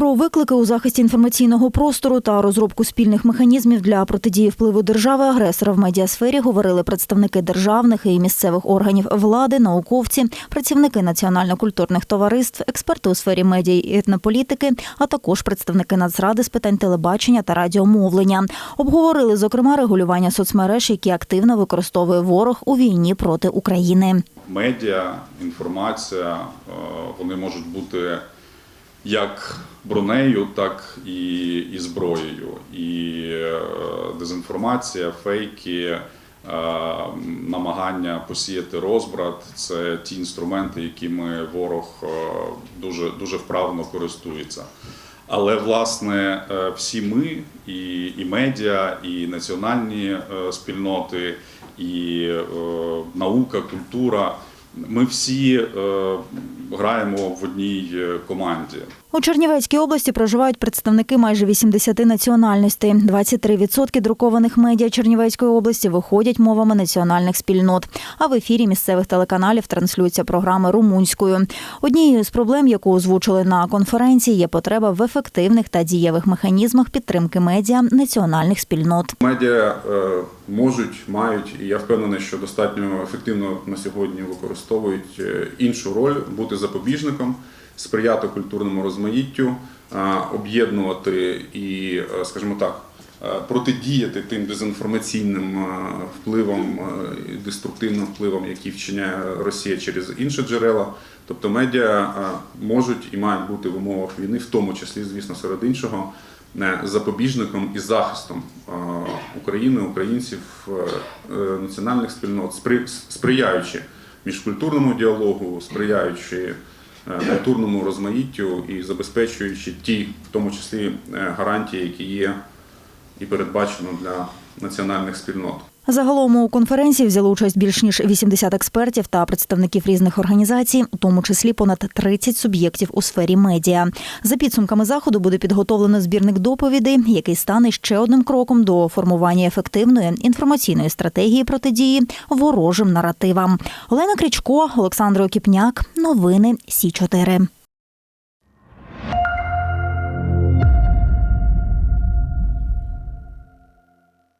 Про виклики у захисті інформаційного простору та розробку спільних механізмів для протидії впливу держави-агресора в медіасфері говорили представники державних і місцевих органів влади, науковці, працівники національно-культурних товариств, експерти у сфері медіа і етнополітики, а також представники Нацради з питань телебачення та радіомовлення. Обговорили зокрема регулювання соцмереж, які активно використовує ворог у війні проти України. медіа, інформація, е, вони можуть бути як бронею, так і, і зброєю. І е, дезінформація, фейки, е, намагання посіяти розбрат це ті інструменти, якими ворог е, дуже, дуже вправно користується. Але власне всі ми, і, і медіа, і національні спільноти, і е, наука, культура. Ми всі е, граємо в одній е, команді. У Чернівецькій області проживають представники майже 80 національностей. 23% друкованих медіа Чернівецької області виходять мовами національних спільнот. А в ефірі місцевих телеканалів транслюються програми румунською. Однією з проблем, яку озвучили на конференції, є потреба в ефективних та дієвих механізмах підтримки медіа національних спільнот. Медіа е, можуть, мають, і я впевнений, що достатньо ефективно на сьогодні використовують е, іншу роль бути запобіжником, сприяти культурному розмаїттю, е, об'єднувати і, е, скажімо так. е, Протидіяти тим дезінформаційним впливам, деструктивним впливам, які вчиняє Росія через інші джерела. Тобто медіа можуть і мають бути в умовах війни, в тому числі, звісно, серед іншого, запобіжником і захистом України, українців, національних спільнот, спри- сприяючи міжкультурному діалогу, сприяючи е, культурному розмаїттю і забезпечуючи ті, в тому числі, е, гарантії, які є і передбачено для національних спільнот. Загалом у конференції взяли участь більш ніж 80 експертів та представників різних організацій, у тому числі понад 30 суб'єктів у сфері медіа. За підсумками заходу буде підготовлено збірник доповідей, який стане ще одним кроком до формування ефективної інформаційної стратегії протидії ворожим наративам. Олена Крічко, Олександр Окіпняк. Новини Сі 4